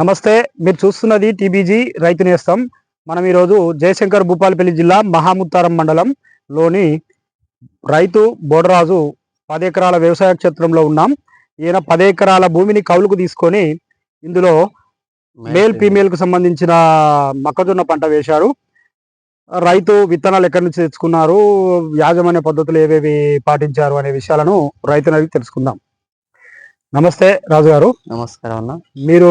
నమస్తే మీరు చూస్తున్నది టీబీజీ రైతు నేస్తం. మనం ఈరోజు జయశంకర్ భూపాలపల్లి జిల్లా మహాముత్తారం మండలంలోని రైతు బోడరాజు పది ఎకరాల వ్యవసాయ క్షేత్రంలో ఉన్నాం. ఈయన పది ఎకరాల భూమిని కౌలుకు తీసుకొని ఇందులో మేల్ ఫీమేల్కు సంబంధించిన మొక్కజొన్న పంట వేశారు. రైతు విత్తనాలు ఎక్కడి నుంచి తెచ్చుకున్నారు? యాజమాన్య పద్ధతులు ఏవేవి పాటించారు అనే విషయాలను రైతుని అడిగి తెలుసుకుందాం. నమస్తే రాజు గారు నమస్కారం అన్న. మీరు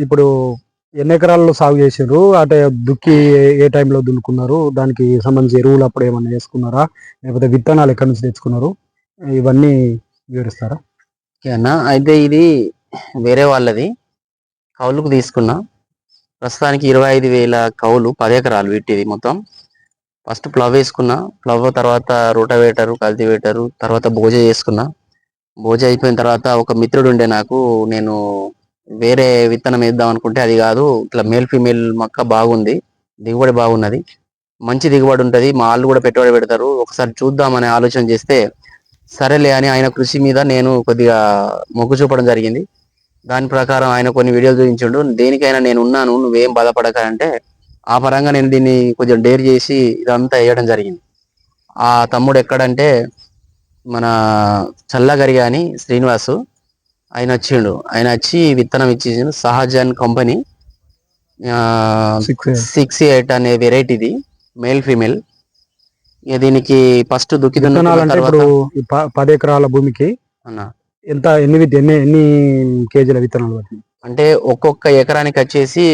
ఇప్పుడు ఎన్ని ఎకరాల్లో సాగు చేసారు అంటే దుక్కి ఏ- టైంలో దున్నుకున్నారు దానికి సంబంధించి ఎరువులు అప్పుడు ఏమన్నా వేసుకున్నారా లేకపోతే విత్తనాలు ఎక్కడి నుంచి తెచ్చుకున్నారు ఇవన్నీ వివరిస్తారా? ఓకే అన్న అయితే ఇది వేరే వాళ్ళది. కౌలుకు తీసుకున్నా. ప్రస్తుతానికి ఇరవై ఐదు వేల కౌలు పది ఎకరాలు వీటిది మొత్తం. ఫస్ట్ ప్లవ్ వేసుకున్నా. ప్లవ్ తర్వాత రోటవేటరు కల్టివేటరు తర్వాత భోజ చేసుకున్నా. భోజనం అయిపోయిన తర్వాత ఒక మిత్రుడు ఉండే నాకు నేను వేరే విత్తనం వేద్దాం అనుకుంటే అది కాదు ఇట్లా మేల్ ఫీమేల్ మొక్క బాగుంది దిగుబడి బాగున్నది మంచి దిగుబడి ఉంటుంది మా వాళ్ళు కూడా పెట్టుబడి పెడతారు ఒకసారి చూద్దామనే ఆలోచన చేస్తే సరేలే అని ఆయన కృషి మీద నేను కొద్దిగా మొగ్గు చూపడం జరిగింది. దాని ప్రకారం ఆయన కొన్ని వీడియోలు చూపించాడు దేనికైనా నేను ఉన్నాను నువ్వేం బాధపడక అంటే ఆ పరంగా నేను దీన్ని కొంచెం డేర్ చేసి ఇదంతా వేయడం జరిగింది. ఆ తమ్ముడు ఎక్కడంటే మన చల్లగరి అని శ్రీనివాసు ఆయన వచ్చిండు. ఆయన వచ్చి విత్తనం ఇచ్చేసిండు. సహజన్ కంపెనీ. సిక్స్ ఎయిట్ అనే వెరైటీది. Male female. దీనికి ఫస్ట్ దుక్కి ఇప్పుడు పది ఎకరాల భూమికి అన్న. ఎంత ఎన్ని ఎన్ని ఎన్ని కేజీల విత్తనాలు పట్టినాయి? అంటే ఒక్కొక్క ఎకరానికి వచ్చేసి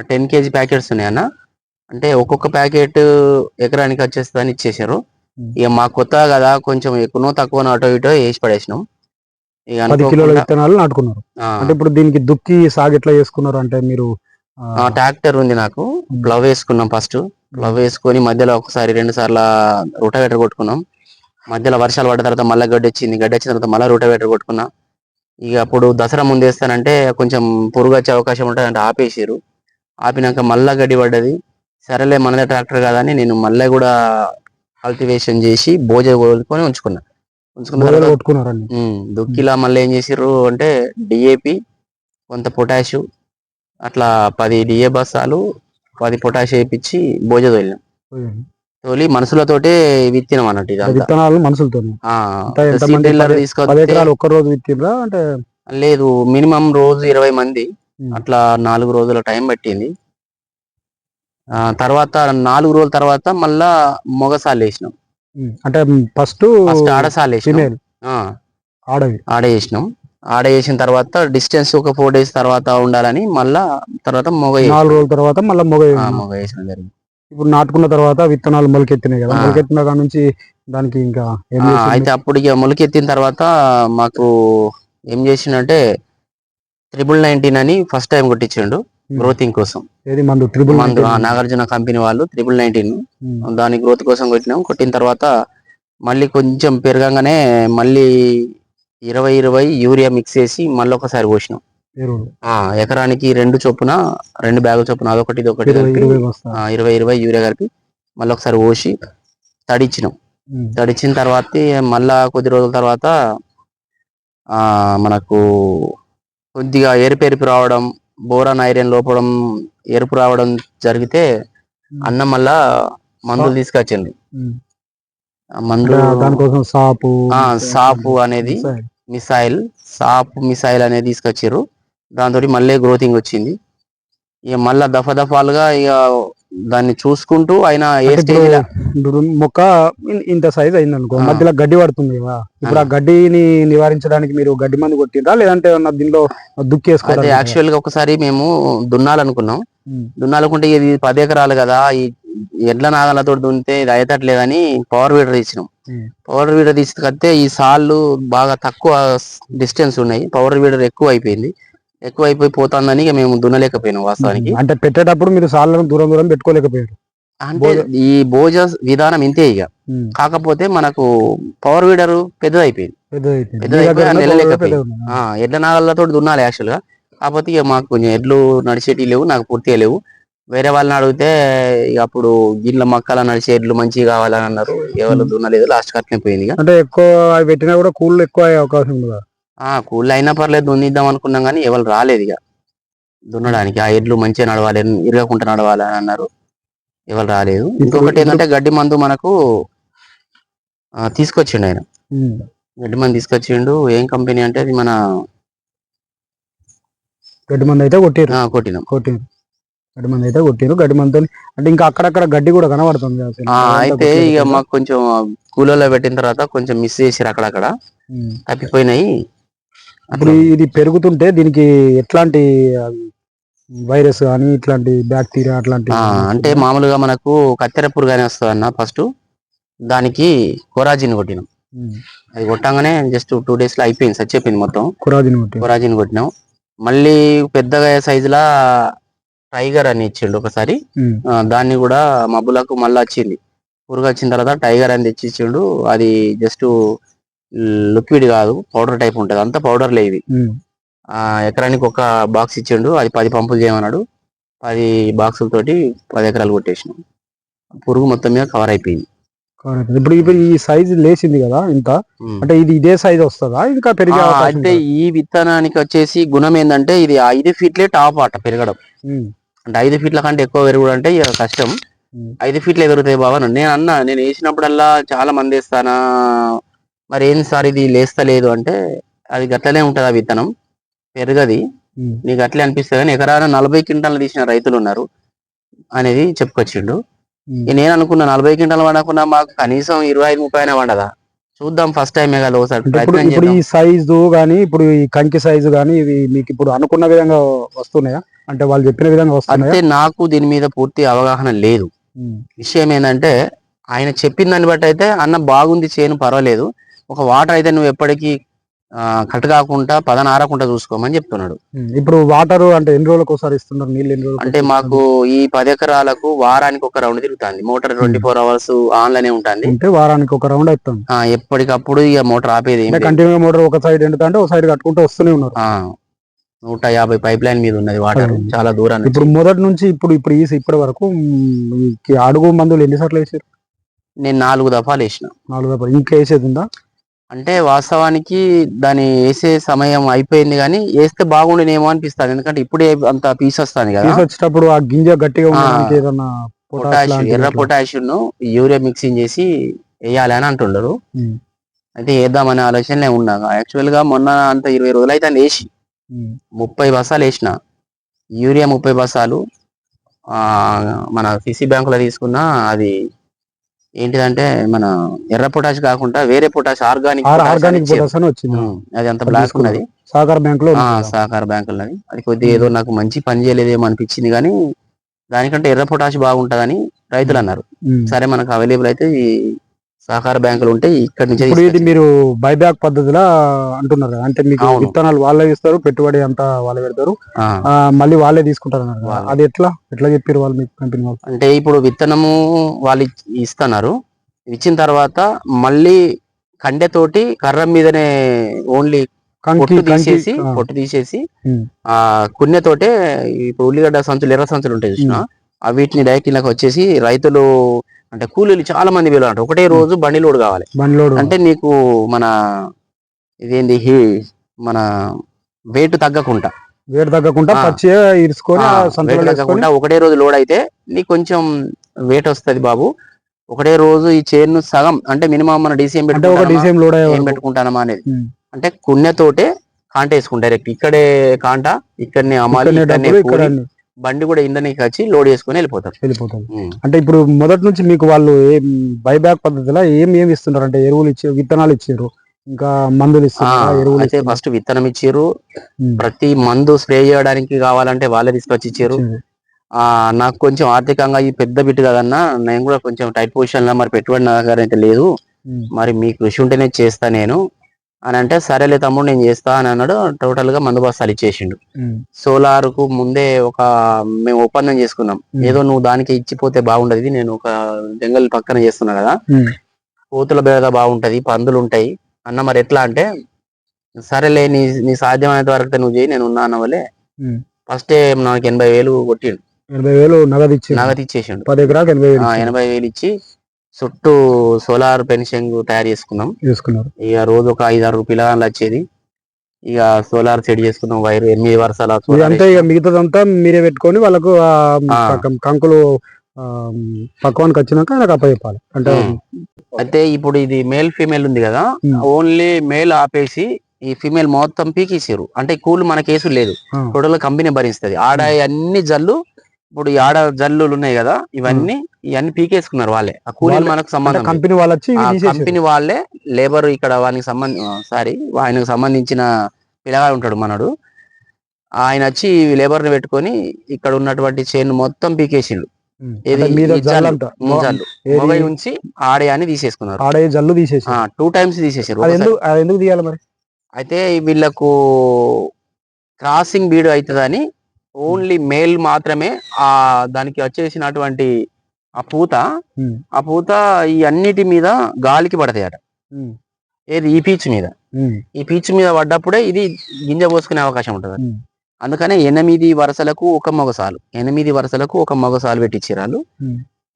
టెన్ కేజీ ప్యాకెట్స్ ఉన్నాయన్న. అంటే ఒక్కొక్క ప్యాకెట్ ఎకరానికి వచ్చేస్తుందని ఇచ్చేసారు. ఇక మా కొత్త కదా కొంచెం ఎక్కువనో తక్కువనో అటో ఇటో వేసి పడేసినాం. ఇక పది కిలోల అనుకోకుండా, విత్తనాలు నాటుకున్నారు. ఆ, అంటే ఇప్పుడు దీనికి దుక్కి సాగు ఎట్లా చేసుకున్నారు అంటే మీరు ఆ, ఆ ట్రాక్టర్ ఉంది నాకు. ప్లవ్ వేసుకున్నాం ఫస్ట్ ప్లవ్ వేసుకొని మధ్యలో ఒకసారి రెండు సార్లు రూటవేటర్ కొట్టుకున్నాం. మధ్యలో వర్షాలు పడ్డ తర్వాత మళ్ళీ గడ్డి వచ్చింది. గడ్డి వచ్చిన తర్వాత మళ్ళీ రూటవేటర్ కొట్టుకున్నా. ఇక అప్పుడు దసరా ముందు వేస్తానంటే కొంచెం పురుగు వచ్చే అవకాశం ఉంటుంది అంటే ఆపేసారు ఆపినాక మళ్ళా గడ్డి పడ్డది. సరేలే మనదే ట్రాక్టర్ కదా అని నేను మళ్ళీ కూడా కల్టివేషన్ చేసి బోజ కోలుకొని ఉంచుకున్నా. దుక్కిలా మళ్ళీ ఏం చేసిర్రు అంటే డిఏపి కొంత పొటాషు అట్లా పది డిఏ బస్తాలు పది పొటాష్ వేయించి బోజ తోలినాం. తోలి మనుషులతోటే విత్తినాం అన్నట్టు ఇదంతా. విత్తనాలు మనుషులతో ఆ, అంటే? లేదు మినిమం రోజు ఇరవై మంది. అట్లా నాలుగు రోజుల టైం పట్టింది. తర్వాత నాలుగు రోజుల తర్వాత మళ్ళా మొగసాలు వేసినాం అంటే ఫస్ట్ ఫస్ట్ ఆడసాలు వేసినాం ఆడ వేసినాం ఆడ వేసిన తర్వాత డిస్టెన్స్ ఒక ఫోర్ డేస్ తర్వాత ఉండాలని మళ్ళా తర్వాత మొగ వేసినాం. నాలుగు రోజుల తర్వాత మళ్ళీ మొగ మొగ వేసడం జరిగింది ఇప్పుడు నాటుకున్న తర్వాత విత్తనాలు మొలకెత్తినాయి కదా. మొలకెత్తిన కాడ నుంచి దానికి ఇంకా? అయితే అప్పుడు ఇక మొలకెత్తిన తర్వాత మాకు ఏం చేసిండంటే త్రిబుల్ నైన్టీన్ అని ఫస్ట్ టైం కొట్టించిండు. గ్రోతింగ్ కోసం. ఏది? మందు త్రిబుల్ మందు నాగార్జున కంపెనీ వాళ్ళు త్రిబుల్ నైన్టీన్ ఉమ్. దాని గ్రోత్ కోసం కొట్టినాం. కొట్టిన తర్వాత మళ్ళీ కొంచెం పెరగంగానే మళ్ళీ ఇరవై ఇరవై యూరియా మిక్స్ చేసి మళ్ళీ ఒకసారి పోసినాం ఎకరానికి రెండు చొప్పున రెండు బ్యాగుల చొప్పున అదొకటి ఇదొకటి కలిపి ఇరవై ఇరవై యూరియా కలిపి మళ్ళీ ఒకసారి పోసి తడిచ్చినాం ఉమ్. తడిచిన తర్వాత మళ్ళా కొద్ది రోజుల తర్వాత ఆ మనకు కొద్దిగా ఎరుపు ఎరుపు రావడం బోరాన్ ఐరన్ లోపడం ఎరుపు రావడం జరిగితే అన్నం మళ్ళా మందులు తీసుకొచ్చింది. మందు దానికోసం సాపు సాపు అనేది. మిసైల్ సాప్ మిసైల్ అనేది తీసుకొచ్చారు దాంతో మళ్ళీ గ్రోతింగ్ వచ్చింది. ఇక మళ్ళా దఫ దఫాలుగా ఇక దాన్ని చూసుకుంటూ ఆయన ఏ స్టేజ్ మొక్క ఇంత సైజ్ అయింది అనుకో. మధ్యలో గడ్డి పడుతుంది కదా. ఇప్పుడు ఆ. గడ్డిని నివారించడానికి మీరు గడ్డి మందు కొట్టిండ్రా? లేదంటే దీనిలో దుక్కేసుకోవాలి యాక్చువల్గా ఒకసారి మేము దున్నాలనుకున్నాం. దున్నాలనుకుంటే ఇది పది ఎకరాలు కదా ఈ ఎడ్ల నాగలతో దున్నితే ఇది అయ్యేటట్లేదని పవర్ వీడర్ ఇచ్చినాం ఉమ్. పవర్ వీడర్ తీసుకొస్తే ఈ సాళ్ళు బాగా తక్కువ డిస్టెన్స్ ఉన్నాయి. పవర్ వీడర్ ఎక్కువ అయిపోయింది. ఎక్కువ అయిపోయి పోతుందని ఇక మేము దున్నలేకపోయినాం వాస్తవానికి. అంటే పెట్టేటప్పుడు మీరు సార్లను దూరం దూరం పెట్టుకోలేకపోయారు. అంటే ఈ భోజ విధానం ఇంతే ఇక. కాకపోతే మనకు పవర్ వీడర్ పెద్దది అయిపోయింది పెద్దది అయిపోయింది. పెద్దది మీ దగ్గర అయిపోయి ఉన్న నెలలేక పొలం పెద్దది ఉంది. ఆ, ఎడ్ల నాగలతో దున్నాలి యాక్చువల్గా. కాకపోతే ఇక మాకు కొంచెం ఎడ్లు నడిచేటి లేవు నాకు పూర్తిగా లేవు. వేరే వాళ్ళని అడిగితే ఇక అప్పుడు గిన్నెల మక్కల నడిచే ఎడ్లు మంచిగా కావాలని అన్నారు. ఎవరు దున్నలేదు లాస్ట్ కట్నే పోయింది ఇక. అంటే ఎక్కువ పెట్టినా కూడా కూల్ ఎక్కువ అయ్యే అవకాశం ఆ కూల్ అయినా పర్లేదు దున్నిద్దాం అనుకున్నాం కానీ ఎవరు రాలేదు ఇక. దున్నడానికి ఆ ఎడ్లు మంచిగా నడవాలి ఇరగకుండా నడవాలి అని అన్నారు. ఎవరు రాలేదు. ఇంకొకటి ఏంటంటే గడ్డి మందు మనకు తీసుకొచ్చిండు ఆయన. గడ్డి మందు తీసుకొచ్చిండు. ఏం కంపెనీ అంటే అది మన గడ్డి మంది అయితే కొట్టిరు కొట్టినాం. కొట్టిరు గడ్డి మంది అయితే కొట్టిరు గడ్డి మందితో అంటే ఇంకా అక్కడక్కడ గడ్డి కూడా కనబడుతుంది అయితే ఇక. మాకు కొంచెం కూలలో పెట్టిన తర్వాత కొంచెం మిస్ చేసిరు అక్కడక్కడ. తప్పిపోయినాయి. ఇప్పుడు. ఇది పెరుగుతుంటే దీనికి ఎట్లాంటి వైరస్ కానీ ఇట్లాంటి బ్యాక్టీరియా అట్లాంటి అంటే మామూలుగా మనకు కత్తెర పురుగు వస్తుంది అన్న ఫస్ట్. దానికి కొరాజిన్ కొట్టినాం. అది కొట్టంగానే జస్ట్ టూ డేస్లో అయిపోయింది సార్ చెప్పింది మొత్తం. కురాజిన్ కొరాజిన్ కొట్టినాం. మళ్ళీ పెద్దగా సైజులా టైగర్ అని ఇచ్చిండు ఒకసారి. దాన్ని కూడా మబ్బులకు మళ్ళీ వచ్చింది పురుగు వచ్చిన తర్వాత టైగర్ అని తెచ్చి ఇచ్చిండు అది జస్ట్ లిక్విడ్ కాదు పౌడర్ టైప్ ఉంటది అంతా పౌడర్లే ఇవి ఉమ్. ఆ, ఎకరానికి ఒక బాక్స్ ఇచ్చిండు అది పది పంపులు చేయమన్నాడు పది బాక్సులతోటి పది ఎకరాలు కొట్టేసినాం పురుగు మొత్తం మీద కవర్ అయిపోయింది. ఇప్పుడు ఇప్పుడు ఈ సైజ్ లేచింది కదా ఇంత. అంటే ఇది ఇదే సైజ్ వస్తుందా ఇంకా పెరిగే ఉంటుందా? ఈ విత్తనానికి వచ్చేసి గుణం ఏంటంటే ఇది ఐదు ఫీట్లే టాప్ ఆట పెరగడం. అంటే ఐదు ఫీట్ల కంటే ఎక్కువ పెరుగుడు అంటే కష్టం. ఐదు ఫీట్లు ఎదురుతాయి బాబా నేను అన్నా నేను వేసినప్పుడల్లా చాలా మంది వేస్తానా మరి ఏం సార్ ఇది లేస్తలేదు అంటే అది గట్లనే ఉంటది ఆ విత్తనం. పెరగది. నీకు అట్లే అనిపిస్తుంది కానీ ఎకరాన నలభై క్వింటాలు తీసిన రైతులు ఉన్నారు అనేది చెప్పుకొచ్చిండు. నేను అనుకున్నా నలభై క్వింటాలు పండకున్నా మాకు కనీసం ఇరవై ఐదు ముప్పై అయినా పండదా? చూద్దాం ఫస్ట్ టైమే కదా ఒకసారి ఇప్పుడు ఈ సైజు కానీ ఇప్పుడు ఈ కంకి సైజు కానీ ఇవి మీకు ఇప్పుడు అనుకున్న విధంగా వస్తున్నాయా? అంటే వాళ్ళు చెప్పిన విధంగా వస్తున్నాయా? అంటే నాకు దీని మీద పూర్తి అవగాహన లేదు. విషయం ఏంటంటే ఆయన చెప్పిన దాన్ని బట్టి అయితే అన్న బాగుంది చేయను పర్వాలేదు. ఒక వాటర్ అయితే నువ్వు ఎప్పటికీ కట్ కాకుండా పదనారకుండా చూసుకోమని చెప్తున్నాడు. ఇప్పుడు వాటర్ అంటే ఎన్ని రోజులకు ఒకసారి ఇస్తున్నారు? నీళ్ళు ఎన్ని రోజులకు అంటే మాకు ఈ పది ఎకరాలకు వారానికి ఒక రౌండ్ తిరుగుతుంది. మోటార్ ట్వంటీ ఫోర్ అవర్స్ ఆన్లోనే ఉంటుంది. ఉంటే వారానికి ఒక రౌండ్ అవుతాం ఆ, ఎప్పటికప్పుడు ఇక మోటార్ ఆపేది అంటే. కంటిన్యూ మోటార్ ఒక సైడ్ ఎండుతా అంటే ఒక సైడ్ కట్టుకుంటూ వస్తూనే ఉన్నారు. నూట యాభై పైప్ లైన్ మీద ఉన్నది వాటర్. చాలా దూరం ఇప్పుడు మొదటి నుంచి ఇప్పుడు ఇప్పుడు ఈ ఇప్పటి వరకు అడుగు మందులు ఎన్నిసార్లు వేసారు? నేను నాలుగు దఫాలు వేసిన. నాలుగు దఫాలు. ఇంకా వేసేది ఉందా? అంటే వాస్తవానికి దాని వేసే సమయం అయిపోయింది కానీ వేస్తే బాగుండేనేమో అనిపిస్తుంది. ఎందుకంటే ఇప్పుడే అంత పీస్ వస్తుంది కదా. వచ్చేటప్పుడు ఆ గింజ గట్టిగా ఉండడానికి ఏదన్నా పొటాష్ పొటాష్ లాంటిది ఎర్ర? పొటాషియం ను యూరియా మిక్సింగ్ చేసి వేయాలి అని అంటుండరు. అయితే వేద్దామనే ఆలోచనలే ఉన్నా. యాక్చువల్గా మొన్న అంత ఇరవై రోజులు అయితే వేసి ముప్పై బస్తాలు వేసిన. యూరియా ముప్పై బస్తాలు ఆ మన సిసి బ్యాంకులో తీసుకున్న అది ఏంటిదంటే మన ఎర్ర పొటాష్ కాకుండా వేరే పొటాష్ ఆర్గానిక్ ఆర్- ఆర్గానిక్ పొటాష్ అని వచ్చింది. అది అంత బ్లాక్ ఉన్నది. సహకార బ్యాంక్లో సహకార బ్యాంకు ఉన్నది అది. కొద్దిగా ఏదో నాకు మంచి పని చేయలేదేమో అనిపించింది కానీ దానికంటే ఎర్ర పొటాష్ బాగుంటదని రైతులు అన్నారు. సరే మనకు అవైలబుల్ అయితే సహకార బ్యాంకులు ఉంటే ఇక్కడ నుంచి ఇప్పుడు ఇది మీరు బైబ్యాక్ పద్ధతిలో అంటున్నారు. అంటే మీకు. విత్తనాలు వాళ్ళే ఇస్తారు పెట్టుబడి అంతా వాళ్ళే పెడతారు. మళ్ళీ వాళ్ళే తీసుకుంటారు. అది ఎట్లా? ఎట్లా చెప్పారు వాళ్ళు మీకు కంపెనీ వాళ్ళు? అంటే ఇప్పుడు విత్తనము వాళ్ళు ఇస్తున్నారు. ఇచ్చిన తర్వాత మళ్ళీ కండెతోటి కర్ర మీదనే ఓన్లీ పొట్టు తీసేసి పొట్టు తీసేసి ఆ కున్నెతోటే ఇప్పుడు ఉల్లిగడ్డ సంచులు ఎర్ర సంచులు ఉంటాయి చూసిన? వీటిని డైరెక్ట్ ఇలాగ వచ్చేసి రైతులు అంటే కూలీలు చాలా మంది అంటారు. ఒకటే రోజు బండి లోడ్ కావాలి. బండిలోడు అంటే నీకు మన ఇదేంది హీ మన వెయిట్ తగ్గకుండా. వేడి తగ్గకుండా తగ్గకుండా ఒకటే రోజు లోడ్ అయితే నీకు కొంచెం వెయిట్ వస్తది బాబు. ఒకటే రోజు ఈ చైన్ సగం అంటే మినిమం మన డీసీఎం లోడ్. పెట్టుకుంటానమా అనేది. అంటే కున్నెతోటే కాంట వేసుకుంటారు. డైరెక్ట్ ఇక్కడే కాంట ఇక్కడనే అమ్మాలి ఇక్కడనే. బండి కూడా ఇంధనకి వచ్చి లోడ్ చేసుకుని వెళ్ళిపోతారు. వెళ్ళిపోతుంది ఉమ్. అంటే ఇప్పుడు మొదటి నుంచి మీకు వాళ్ళు ఏం బైబ్యాక్ పద్ధతిలో ఏం ఏం ఇస్తున్నారు? అంటే ఎరువులు ఇచ్చారు విత్తనాలు ఇచ్చారు. ఇంకా మందులు ఇస్తున్నారు. అయితే. ఫస్ట్ విత్తనం ఇచ్చారు. ప్రతి మందు స్ప్రే చేయడానికి కావాలంటే వాళ్ళే తీసుకొచ్చి ఇచ్చారు. ఆ నాకు కొంచెం ఆర్థికంగా ఈ పెద్ద బిట్ కదన్నా నేను కూడా కొంచెం టైట్ పొజిషన్లో మరి పెట్టుబడి నా దగ్గర అయితే లేదు. మరి మీ కృషి ఉంటేనే చేస్తా నేను. అని అంటే సరేలే తమ్ముడు నేను చేస్తా అని అన్నాడు. టోటల్గా మందు బస్తాలు ఇచ్చేసిండు. సోలార్కు ముందే ఒక మేము ఒప్పందం చేసుకున్నాం. ఏదో నువ్వు దానికి ఇచ్చిపోతే బాగుండదు. నేను ఒక జంగల్ పక్కన చేస్తున్నా కదా. కోతుల బేద బాగుంటది పందులు ఉంటాయి అన్న మరి ఎట్లా అంటే సరేలే నీ నీ సాధ్యమైనంత వరకు నువ్వు చేయి నేను ఉన్నా అన్నవలే. ఫస్ట్ నాకు ఎనభై వేలు కొట్టిండు. ఎనభై వేలు నగదు ఇచ్చి నగదు ఇచ్చేసిండు. పది ఎకరాలకు. ఎనభై వేలు ఇచ్చి చుట్టూ సోలార్ పెన్షన్ తయారు చేసుకున్నాం. తీసుకున్నారు ఇక రోజు ఒక ఐదు ఆరు పిల్లగాళ్ళు వచ్చేది. ఇక సోలార్ సెట్ చేసుకున్నాం వైర్ ఎనిమిది solar ఇదంతా ఇక మిగతాదంతా మీరే పెట్టుకొని వాళ్ళకు ఆ ఆ. కం- కంకులు ఆ, పక్వానికి వచ్చినాక వాళ్ళకి అప్పచెప్పాలి. అంటే. అయితే ఇప్పుడు ఇది మేల్ ఫీమేల్ ఉంది కదా. ఓన్లీ మేల్ ఆపేసి ఈ ఫీమేల్ మొత్తం పీకేసారు అంటే కూలు మన కేసు లేదు. ఆ, టోటల్ కంపెనీ భరిస్తుంది. ఆడ అన్ని జల్లు ఇప్పుడు ఈ ఆడ జల్లులు ఉన్నాయి కదా ఇవన్నీ ఇవన్నీ పీకేసుకున్నారు వాళ్ళే. ఆ కూలీలు మనకు సంబంధం. కంపెనీ వాళ్ళు వచ్చి. కంపెనీ వాళ్ళే లేబర్ ఇక్కడ వానికి సంబంధ సారీ ఆయనకు సంబంధించిన పిల్లగాడు ఉంటాడు మనడు. ఆయన వచ్చి లేబర్ని పెట్టుకొని ఇక్కడ ఉన్నటువంటి చేను మొత్తం పీకేసిండు. ఉంచి ఆడే అని తీసేసుకున్నారు. ఆడే జల్లు తీసేసి టూ టైమ్స్ తీసేసారు. ఎందుకు తీయాలి మరి? అయితే వీళ్ళకు క్రాసింగ్ బీడ్ అవుతుందని ఓన్లీ మేల్ మాత్రమే ఆ దానికి వచ్చేసినటువంటి ఆ పూత. ఆ పూత ఈ అన్నిటి మీద గాలికి పడతాయట. ఏది? ఈ పీచ్ మీద. ఈ పీచ్ మీద పడ్డప్పుడే ఇది గింజ పోసుకునే అవకాశం ఉంటుంది. అందుకనే ఎనిమిది వరుసలకు ఒక మొగసాలు. ఎనిమిది వరుసలకు ఒక మొగసాలు పెట్టించారు.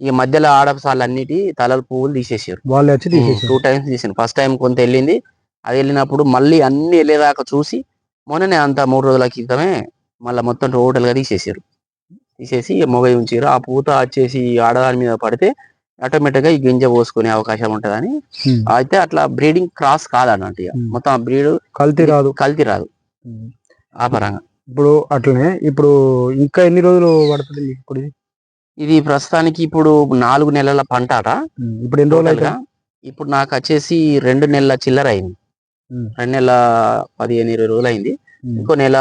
ఈ మధ్యలో ఆడసాలు అన్నిటి తలల పువ్వులు తీసేసారు వాళ్ళే వచ్చి టూ టైమ్స్ తీసాను ఫస్ట్ టైం కొంత వెళ్ళింది. అది వెళ్ళినప్పుడు మళ్ళీ అన్ని వెళ్ళేదాకా చూసి మొన్ననే అంత మూడు రోజుల క్రితమే మళ్ళీ మొత్తం టోటల్గా తీసేసారు తీసేసి మొగ ఉంచారు ఆ పూత వచ్చేసి ఆడదాని మీద పడితే ఆటోమేటిక్గా ఈ గింజ పోసుకునే అవకాశం ఉంటదని. అయితే అట్లా బ్రీడింగ్ క్రాస్ కాదన్నట్టు ఇక. మొత్తం ఆ బ్రీడ్ కల్తీ రాదు కల్తీ రాదు. ఆ పరంగా ఇప్పుడు అట్లనే ఇప్పుడు ఇంకా ఎన్ని రోజులు పడుతుంది ఇప్పుడు ఇది? ప్రస్తుతానికి ఇప్పుడు నాలుగు నెలల పంట అట. ఇప్పుడు ఎన్ని రోజులు. ఇప్పుడు నాకు వచ్చేసి రెండు నెలల చిల్లర అయింది. రెండు నెలల పదిహేను ఇరవై రోజులు అయింది. ఇంకో నెల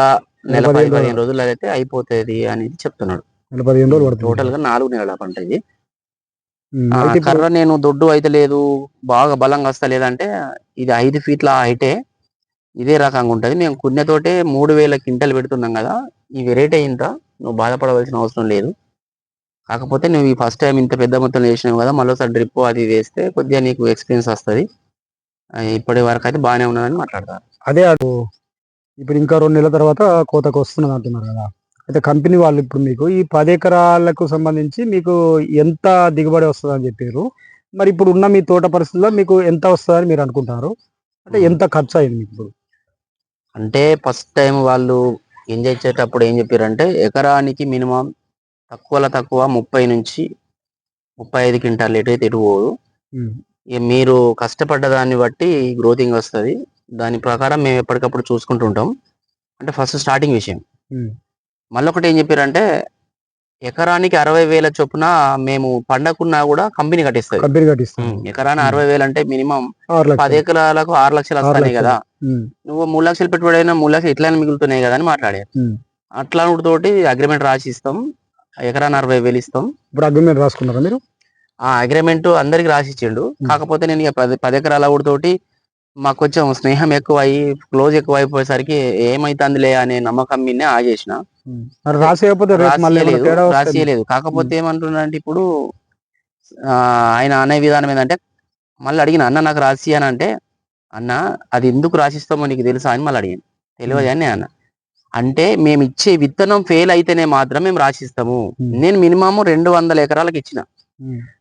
నెల పదిహేను పది రోజులు. పదిహేను రోజులు. అయితే అయిపోతుంది అనేది చెప్తున్నాడు. నెల పదిహేను రోజులు పడుతుంది. టోటల్గా నాలుగు నెలల పంట ఇది. కర్ర నేను దొడ్డు అయితే లేదు బాగా బలంగా వస్తలేదంటే ఇది ఐదు ఫీట్ల హైటే ఇదే రకంగా ఉంటది. మేము కున్నెతోటే మూడు వేల క్వింటల్ పెడుతున్నాం కదా ఈ వెరైటీ ఇంత నువ్వు బాధపడవలసిన అవసరం లేదు. కాకపోతే నువ్వు ఈ ఫస్ట్ టైం ఇంత పెద్ద మొత్తంలో వేసినావు కదా మళ్ళీ డ్రిప్ అది వేస్తే కొద్దిగా నీకు ఎక్స్పీరియన్స్ వస్తుంది. ఇప్పటి వరకు అయితే బాగానే ఉన్నదని మాట్లాడతారు. అదే ఇప్పుడు ఇంకా రెండు నెలల తర్వాత కోతకు వస్తున్నది అంటున్నారు కదా. అయితే కంపెనీ వాళ్ళు ఇప్పుడు మీకు ఈ పది ఎకరాలకు సంబంధించి మీకు ఎంత దిగుబడి వస్తుంది అని చెప్పారు. మరి ఇప్పుడు ఉన్న మీ తోట పరిస్థితుల్లో మీకు ఎంత వస్తుందని మీరు అనుకుంటారు? అంటే ఎంత ఖర్చు అయింది మీకు ఇప్పుడు? అంటే ఫస్ట్ టైం వాళ్ళు ఎంజాయ్ చేసేటప్పుడు ఏం చెప్పారంటే ఎకరానికి మినిమం తక్కువలో తక్కువ ముప్పై నుంచి ముప్పై ఐదు క్వింటాల్ ఎటు పోదు. ఉమ్. ఇక మీరు కష్టపడ్డ దాన్ని బట్టి గ్రోతింగ్ వస్తుంది. దాని ప్రకారం మేము ఎప్పటికప్పుడు చూసుకుంటూ ఉంటాం. అంటే ఫస్ట్ స్టార్టింగ్ విషయం. మళ్ళీ ఒకటి ఏం చెప్పారంటే ఎకరానికి అరవై వేల చొప్పున మేము పండకున్నా కూడా కంపెనీ కట్టిస్తుంది. కంపెనీ కట్టిస్తాం. ఎకరానికి అరవై వేలు అంటే మినిమం పది ఎకరాలకు ఆరు లక్షలు వస్తాయి. కదా. నువ్వు మూడు లక్షలు పెట్టుబడి అయినా మూడు లక్షలు ఇట్లా మిగులుతున్నాయి కదా అని మాట్లాడారు. అట్లా తోటి అగ్రిమెంట్ రాసి ఇస్తాం. ఎకరాన్ని అరవై వేలు ఇస్తాం. ఇప్పుడు అగ్రిమెంట్ రాసుకున్నారా మీరు? ఆ అగ్రిమెంట్ అందరికి రాసి ఇచ్చిండు కాకపోతే నేను పది ఎకరాల తోటి మాకు కొంచెం స్నేహం ఎక్కువ అయ్యి క్లోజ్ ఎక్కువ అయిపోయేసరికి ఏమైతుందిలే అనే నమ్మకం మీదనే ఆగేసిన. రాసియలేదు కాకపోతే ఏమంటున్నారంటే ఇప్పుడు ఆయన అనే విధానం ఏంటంటే మళ్ళీ అడిగిన అన్న నాకు రాసి అని అంటే అన్న అది ఎందుకు రాసిస్తామో నీకు తెలుసా? అని మళ్ళీ అడిగాను. తెలియదు? అని అన్న. అంటే మేము ఇచ్చే విత్తనం ఫెయిల్ అయితేనే మాత్రం మేము రాసిస్తాము. నేను మినిమం రెండు వందల ఎకరాలకు ఇచ్చిన.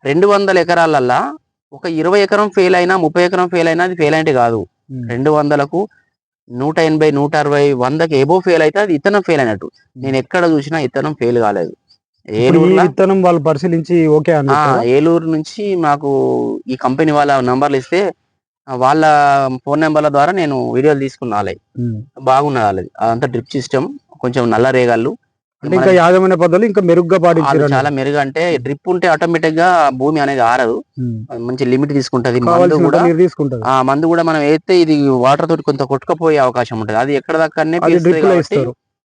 రెండు వందల ఎకరాలల్లా ఒక ఇరవై ఎకరం ఫెయిల్ అయినా ముప్పై ఎకరం ఫెయిల్ అయినా అది ఫెయిల్ అంటే కాదు. రెండు వందలకు నూట ఎనభై నూట అరవై వందకి ఎబో ఫెయిల్ అయితే అది ఇత్తనం ఫెయిల్ అయినట్టు. నేను ఎక్కడ చూసినా ఇత్తనం ఫెయిల్ కాలేదు. విత్తనం వాళ్ళు పరిశీలించి ఓకే ఏలూరు నుంచి మాకు ఈ కంపెనీ వాళ్ళ నంబర్లు ఇస్తే వాళ్ళ ఫోన్ నెంబర్ల ద్వారా నేను వీడియోలు తీసుకున్నా వాళ్ళవి బాగున్నది. వాళ్ళది అదంతా డ్రిప్ సిస్టమ్ కొంచెం నల్ల రేగాళ్ళు. అంటే ఇంకా యాజమాన్య పద్ధతులు ఇంకా మెరుగ్గా పాటించారు చాలా మెరుగు అంటే డ్రిప్ ఉంటే ఆటోమేటిక్గా భూమి అనేది ఆరదు. మంచి లిమిట్ తీసుకుంటది. మందు కూడా నీరు తీసుకుంటారు ఆ మందు కూడా మనం వేస్తే ఇది వాటర్ తోటి కొంత కొట్టుకపోయే అవకాశం ఉంటది. అది ఎక్కడ దక్కడనే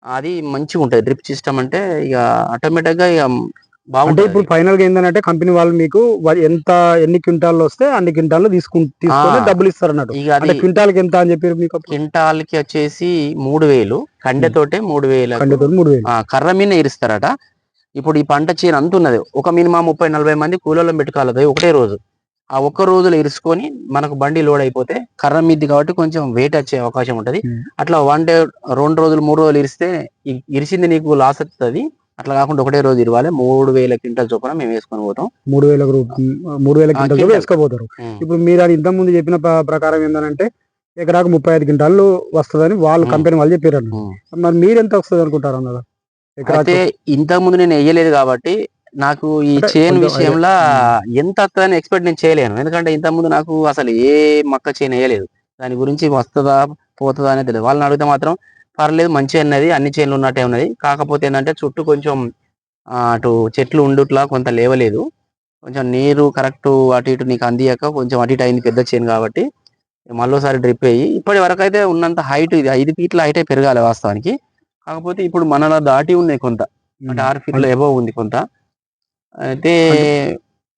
అది మంచిగా ఉంటది. డ్రిప్ సిస్టమ్ అంటే ఇక ఆటోమేటిక్గా ఇక అంటే బాగుంటది. ఇప్పుడు ఫైనల్గా ఏంటంటే కంపెనీ వాళ్ళు మీకు ఎంత ఎన్ని క్వింటాల్లో వస్తే అన్ని క్వింటాల్లో తీసుకు తీసుకొని ఆ. డబ్బులు ఇస్తారు అన్నట్టు అంటే క్వింటాల్కి ఎంత అని చెప్పారు మీకు? క్వింటాల్కి వచ్చేసి మూడు వేలు. కండెతోటే మూడు వేలు. కర్ర మీద ఇరుస్తారట. ఇప్పుడు ఈ పంట చేను అంత ఉన్నది ఒక మినిమం ముప్పై నలభై మంది కూలీలను పెట్టుకోవాలి ఒకటే రోజు. ఆ ఒక్క రోజులో ఇరుసుకొని మనకు బండి లోడ్ అయిపోతే కర్ర మీది కాబట్టి కొంచెం వెయిట్ వచ్చే అవకాశం ఉంటది. అట్లా వన్ డే రెండు రోజులు మూడు రోజులు ఇరిస్తే ఇరిసింది నీకు లాస్ అవుతుంది అట్లా కాకుండా ఒకటే రోజు ఇరవాలి. మూడు వేల క్వింటల్ చొప్పున మేము వేసుకొని పోతాం. మూడు వేల మూడు వేల క్వింటాల్. వేసుకోపోతారు ఇప్పుడు మీరు అది ఇంత ముందు చెప్పిన ప్ర- ప్రకారం ఏంటంటే ఎకరాకు ముప్పై ఐదు క్వింటాలు వస్తుందని వాళ్ళు. కంపెనీ వాళ్ళు చెప్పారు. మరి మీరు ఎంత వస్తుంది అనుకుంటారు అన్నదా ఎకరాకు అయితే ఇంతకు ముందు నేను వేయలేదు కాబట్టి నాకు ఈ చేను విషయంలో. ఎంత వస్తుందని ఎక్స్పెక్ట్ నేను చేయలేను. ఎందుకంటే ఇంతకు ముందు నాకు అసలు ఏ మొక్క చేను వేయలేదు. దాని గురించి వస్తుందా పోతుందా అనేది తెలియదు. వాళ్ళని అడిగితే మాత్రం పర్లేదు మంచి అన్నది అన్ని చేనులు ఉన్నట్టే ఉన్నది. కాకపోతే ఏంటంటే చుట్టూ కొంచెం అటు చెట్లు ఉండుట్లా కొంత లేవలేదు. కొంచెం నీరు కరెక్ట్ అటు ఇటు నీకు అందియక కొంచెం అటు ఇటు అయింది పెద్ద చేను కాబట్టి మళ్ళీసారి డ్రిప్ అయ్యి ఇప్పటి వరకు అయితే ఉన్నంత హైట్ ఇది ఐదు ఫీట్ల హైటే పెరగాలి వాస్తవానికి. కాకపోతే ఇప్పుడు మనలో దాటి ఉన్నాయి కొంత. అంటే ఆరు ఫీట్ల ఎబో ఉంది కొంత. అయితే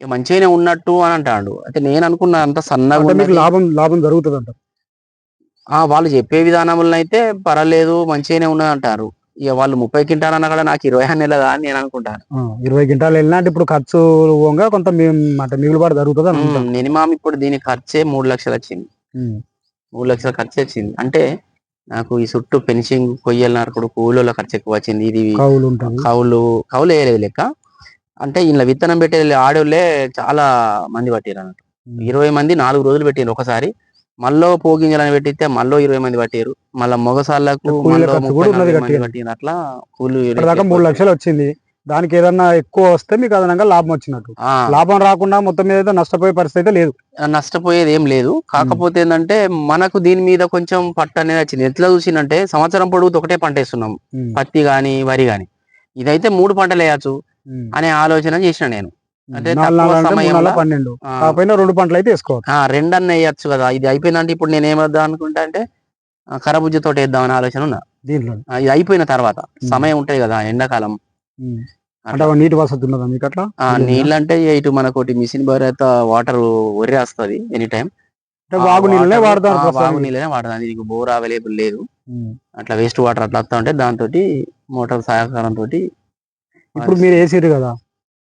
మంచిగానే ఉన్నట్టు అని అంటాడు. అయితే నేను అనుకున్న అంత సన్నగా. లాభం లాభం జరుగుతుంది అంట ఆ వాళ్ళు చెప్పే విధానంలో అయితే పర్వాలేదు మంచిగానే ఉన్నది అంటారు. ఇక వాళ్ళు ముప్పై క్వింటాల్ అన్న కూడా నాకు ఇరవై నెలదా అని నేను అనుకుంటాను. ఇరవై క్వింటాలు వెళ్ళినా అంటే ఇప్పుడు ఖర్చు పోగా కొంత మిగులుబాటు జరుగుతుంది అని. మినిమం ఇప్పుడు దీని ఖర్చే మూడు లక్షలు వచ్చింది. మూడు లక్షల ఖర్చు వచ్చింది అంటే నాకు ఈ చుట్టూ ఫెన్సింగ్ కొయ్యలు నరకుడు కూలీల ఖర్చు ఎక్కువ వచ్చింది ఇది కౌలు కౌలు వేయలేదు లెక్క. అంటే ఇలా విత్తనం పెట్టే ఆడోళ్ళే చాలా మంది పట్టిరు అన్నట్టు ఇరవై మంది నాలుగు రోజులు పెట్టిరు ఒకసారి. మళ్ళీ పోగింజలని పెట్టితే మళ్ళీ ఇరవై మంది పట్టిరు మళ్ళీ ముప్పై మంది. పట్టిరు అట్లా కూలి మూడు లక్షలు వచ్చింది దానికి ఏదన్నా ఎక్కువ వస్తే మీకు అదనంగా లాభం వచ్చినట్టు. లాభం రాకుండా మొత్తం మీద అయితే నష్టపోయే పరిస్థితి అయితే లేదు. నష్టపోయేది ఏం లేదు. కాకపోతే ఏంటంటే మనకు దీని మీద కొంచెం పట్టు అనేది వచ్చింది. ఎట్లా చూసిందంటే సంవత్సరం పొడుగుతో ఒకటే పంట వేస్తున్నాం. పత్తి గాని వరి గాని. ఇదైతే మూడు పంటలు వేయచ్చు. అనే ఆలోచన చేసిన నేను. అంటే పన్నెండు. కాకపోయినా రెండు పంటలు అయితే ఆ రెండన్న వేయచ్చు కదా. ఇది అయిపోయిందంటే ఇప్పుడు నేను ఏమద్దాం అనుకుంటా అంటే కరబుజ్జ తోట వేద్దాం అనే ఆలోచన ఉన్నా. దీంట్లో ఇది అయిపోయిన తర్వాత. సమయం ఉంటది కదా ఎండాకాలం. అంటే నీటి వసతి ఉన్నదా మీకు అట్లా? నీళ్ళు అంటే ఇటు మనకు ఒకటి మిషన్ భరేత వాటర్ ఒరి వస్తుంది ఎనీ టైం వాగు నీళ్ళనే వాగు ప్రస్తుతానికి. నీళ్ళనే వాడదాం దీనికి బోర్ అవైలబుల్ లేదు. అట్లా వేస్ట్ వాటర్ అట్లా వస్తా ఉంటే దాంతో మోటార్ సహకారం తోటి ఇప్పుడు మీరు వేసిర్రు కదా.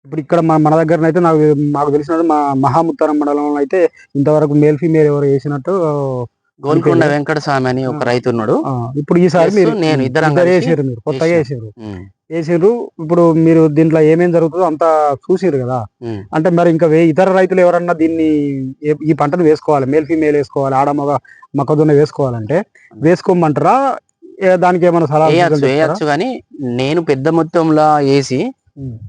ఇప్పుడు ఇక్కడ మన మన దగ్గర అయితే నాకు మాకు తెలిసినట్టు మా మహాముత్తరం మండలంలో అయితే ఇంతవరకు మేల్ ఫీమేల్ ఎవరు వేసినట్టు గోల్కొండ వెంకట స్వామి అని ఒక రైతు ఉన్నాడు ఇప్పుడు ఈసారి మీరు నేను ఇద్దరం వేసారు మీరు కొత్తగా. వేసారు. ఉమ్, వేసిర్రు ఇప్పుడు మీరు దీంట్లో ఏమేం జరుగుతుందో అంతా చూసిర్రు కదా. అంటే మరి ఇంకా ఇతర రైతులు ఎవరన్నా దీన్ని ఈ పంటను వేసుకోవాలి మేల్ ఫీమేల్ వేసుకోవాలి ఆడ మగ మొక్కజొన్న వేసుకోవాలంటే వేసుకోమంటారా? దానికి ఏమైనా సలహా వేయచ్చు కానీ నేను పెద్ద మొత్తంలో వేసి.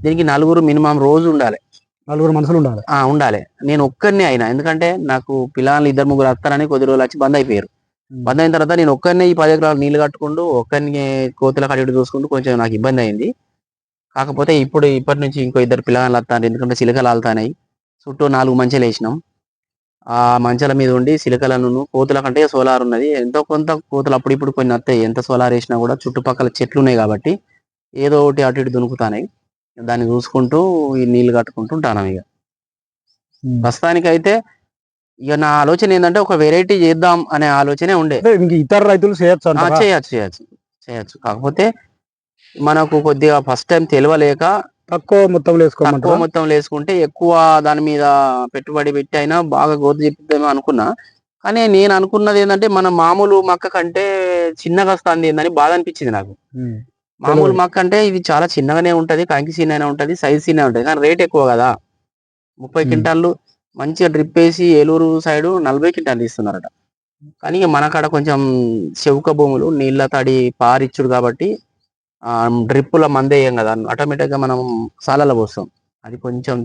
దీనికి నలుగురు మినిమం రోజు ఉండాలి. నలుగురు మనుషులు ఉండాలి. ఆ ఉండాలి. నేను ఒక్కరినే అయినా. ఎందుకంటే నాకు పిల్లలు ఇద్దరు ముగ్గురు వస్తారని కొద్ది రోజులు వచ్చి బంద్ అయిపోయారు. బంద్ అయిన తర్వాత నేను ఒక్కరినే ఈ పది ఎకరాలు నీళ్ళు కట్టుకుంటూ ఒక్కరిని కోతుల కడిగి చూసుకుంటూ కొంచెం నాకు ఇబ్బంది అయింది. కాకపోతే ఇప్పుడు ఇప్పటి నుంచి ఇంకో ఇద్దరు పిల్లలు వస్తాను ఎందుకంటే చిలకలు ఆలుతాయి చుట్టూ నాలుగు మంచాలు వేసినాం. ఆ మంచాల మీద ఉండి సిలకలను కోతుల కంటే సోలార్ ఉన్నది. ఎంతో కొంత కోతులు అప్పుడు ఇప్పుడు కొన్ని వస్తాయి ఎంత సోలార్ వేసినా కూడా చుట్టుపక్కల చెట్లు ఉన్నాయి కాబట్టి ఏదో ఒకటి అటు ఇటు దునుకుతాయి దాన్ని చూసుకుంటూ ఈ నీళ్ళు కట్టుకుంటూ ఉంటాను ఇక ఉమ్. ప్రస్తుతానికి అయితే ఇక నా ఆలోచన ఏంటంటే ఒక వెరైటీ చేద్దాం అనే ఆలోచనే ఉండే ఇతర రైతులు చేయొచ్చు? చేయొచ్చు చేయొచ్చు చేయొచ్చు కాకపోతే మనకు కొద్దిగా ఫస్ట్ టైం తెలియలేక తక్కువ మొత్తంలో తక్కువ వేసుకోమంటారా మొత్తం వేసుకుంటే ఎక్కువ దాని మీద పెట్టుబడి పెట్టి అయినా బాగా గ్రోత్ చెప్తామో అనుకున్నా కానీ నేను అనుకున్నది ఏంటంటే మన మామూలు మొక్క కంటే చిన్నగా వస్తుంది ఏందని బాధ అనిపించింది నాకు. మామూలు. మొక్క అంటే ఇది చాలా చిన్నగానే ఉంటది కంకి చిన్నగానే ఉంటది సైజ్ చిన్న ఉంటది కానీ రేట్ ఎక్కువ కదా ముప్పై. క్వింటాళ్ళు మంచిగా డ్రిప్ వేసి ఏలూరు సైడ్ నలభై క్వింటాలు తీస్తున్నారట కానీ మన కాడ కొంచెం చెవుక భూములు నీళ్ళ తడి పారిచ్చుడు కాబట్టి డ్రిప్పుల మందేయం కదా ఆటోమేటిక్గా మనం సాలలో పోస్తాం అది కొంచెం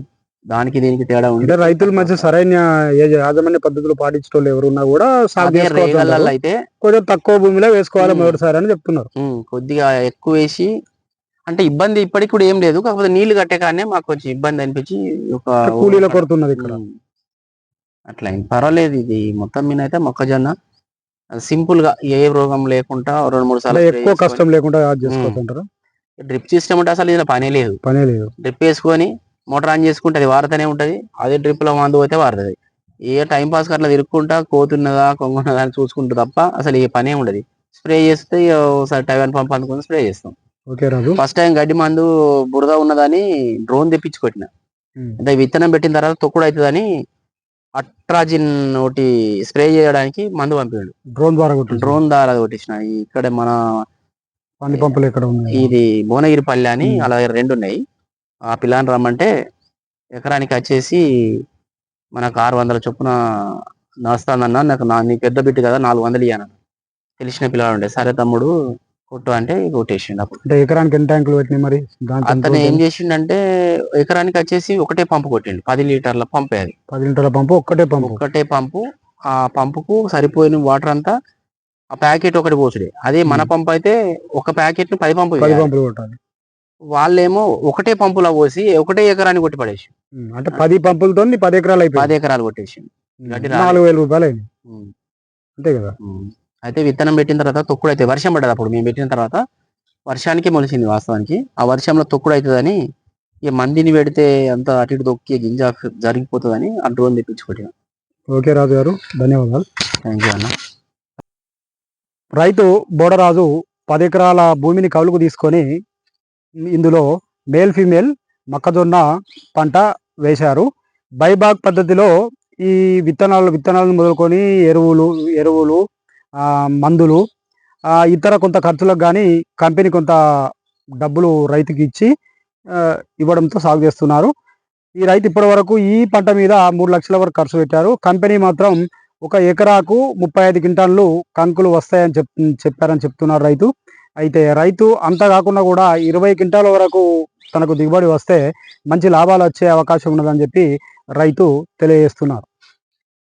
దానికి దీనికి తేడా ఉంది. అంటే రైతుల మధ్య సరైన యాజమాన్య పద్ధతులు పాటించడం ఎవరున్నా కూడా. అయితే కొంచెం తక్కువ భూమిలో వేసుకోవాలి. మొదటిసారి అని చెప్తున్నారు. కొద్దిగా ఎక్కువ వేసి అంటే ఇబ్బంది ఇప్పటికి కూడా ఏం లేదు. కాకపోతే నీళ్ళు కట్టే కానీ మాకు కొంచెం ఇబ్బంది అనిపించి ఒక కూలీల కొరత ఉన్నది ఇక్కడ. అట్లా పర్వాలేదు ఇది. మొత్తం మీద అయితే మొక్కజొన్న సింపుల్గా ఏ రోగం లేకుండా రెండు మూడు సార్లు ఎక్కువ కష్టం లేకుండా డ్రిప్ సిస్టమ్ అంటే అసలు పనే లేదు. పనే లేదు. డ్రిప్ వేసుకొని మోటార్ ఆన్ చేసుకుంటే అది వారుతూనే ఉంటది. అదే డ్రిప్లో మందు పోతే వారుతుంది ఏ టైం పాస్ అట్లా తిరుక్కుంటా కోతున్నదా కొంగున్నదా అని చూసుకుంటూ తప్ప అసలు ఏ పనే ఉండదు. స్ప్రే చేస్తే ఒకసారి టైవన్ పంప్ అందుకొని స్ప్రే చేస్తాం. ఓకే రాజు. ఫస్ట్ టైం గడ్డి మందు బురద ఉన్నదని డ్రోన్ తెప్పించి కొట్టిన. అంటే విత్తనం పెట్టిన తర్వాత తొక్కుడు అవుతుందని అట్రాజిన్ ఒకటి స్ప్రే చేయడానికి మందు పంపాడు డ్రోన్ ద్వారా. డ్రోన్ ద్వారా కొట్టించిన. ఇక్కడ మన పంది పంపులు ఉన్నాయి? ఇది భువనగిరి పల్లె అని. అలా రెండు ఉన్నాయి. ఆ పిల్లని రమ్మంటే ఎకరానికి వచ్చేసి మనకు ఆరు వందల చొప్పున నడుస్తానన్నా నాకు నా నీ పెద్ద బిడ్డ కదా నాలుగు వందలు ఇయ్యాను తెలిసిన పిల్లవాడు ఉండే. సరే తమ్ముడు కొట్టు అంటే కొట్టేసిండు అప్పుడు. అంటే ఎకరానికి ఎన్ని ట్యాంకులు పెట్టినాయి మరి? ఎంత అతను ఏం? చేసిండంటే ఎకరానికి వచ్చేసి ఒకటే పంపు కొట్టిండు. పది లీటర్ల పంపే అది. పది లీటర్ల పంపు ఒక్కటే పంపు. ఒక్కటే పంపు. ఆ పంపుకు సరిపోయిన వాటర్ అంతా ఆ ప్యాకెట్ ఒకటి పోసుడే. అదే మన. పంపు అయితే ఒక ప్యాకెట్ను పది పంపు పది. పంపులు కొట్టాలి. వాళ్ళేమో ఒకటే పంపులో పోసి ఒకటే ఎకరాన్ని కొట్టి పడేసి అంటే పది పంపులతో పది ఎకరాలు పది ఎకరాలు కొట్టేసి. నాలుగు వేల రూపాయలు అయింది. అంతే కదా? అయితే విత్తనం పెట్టిన తర్వాత తొక్కుడు అయితే వర్షం పడ్డది అప్పుడు మేము పెట్టిన తర్వాత వర్షానికి మొలిచింది వాస్తవానికి. ఆ వర్షంలో తొక్కుడు అవుతుందని ఇక మందిని పెడితే అంత అటు ఇటు తొక్కి గింజ జరిగిపోతుందని ఆ డ్రోన్ తెప్పించుకుంటాం ఓకే రాజు గారు ధన్యవాదాలు. థ్యాంక్ యూ అన్న. రైతు బోడరాజు పది ఎకరాల భూమిని కౌలుకు తీసుకొని ఇందులో మేల్ ఫీమేల్ మొక్కజొన్న పంట వేశారు. బైబాగ్ పద్ధతిలో ఈ విత్తనాలు విత్తనాలను మొదలుకొని ఎరువులు ఎరువులు మందులు ఇతర కొంత ఖర్చులకు కానీ కంపెనీ కొంత డబ్బులు రైతుకి ఇచ్చి ఇవ్వడంతో సాగు చేస్తున్నారు. ఈ రైతు ఇప్పటి వరకు ఈ పంట మీద మూడు లక్షల వరకు ఖర్చు పెట్టారు. కంపెనీ మాత్రం ఒక ఎకరాకు ముప్పై ఐదు క్వింటాన్లు కంకులు వస్తాయని చెప్ చెప్పారని చెప్తున్నారు రైతు. అయితే రైతు అంత కాకుండా కూడా ఇరవై క్వింటాల వరకు తనకు దిగుబడి వస్తే మంచి లాభాలు వచ్చే అవకాశం ఉన్నదని చెప్పి రైతు తెలియజేస్తున్నారు.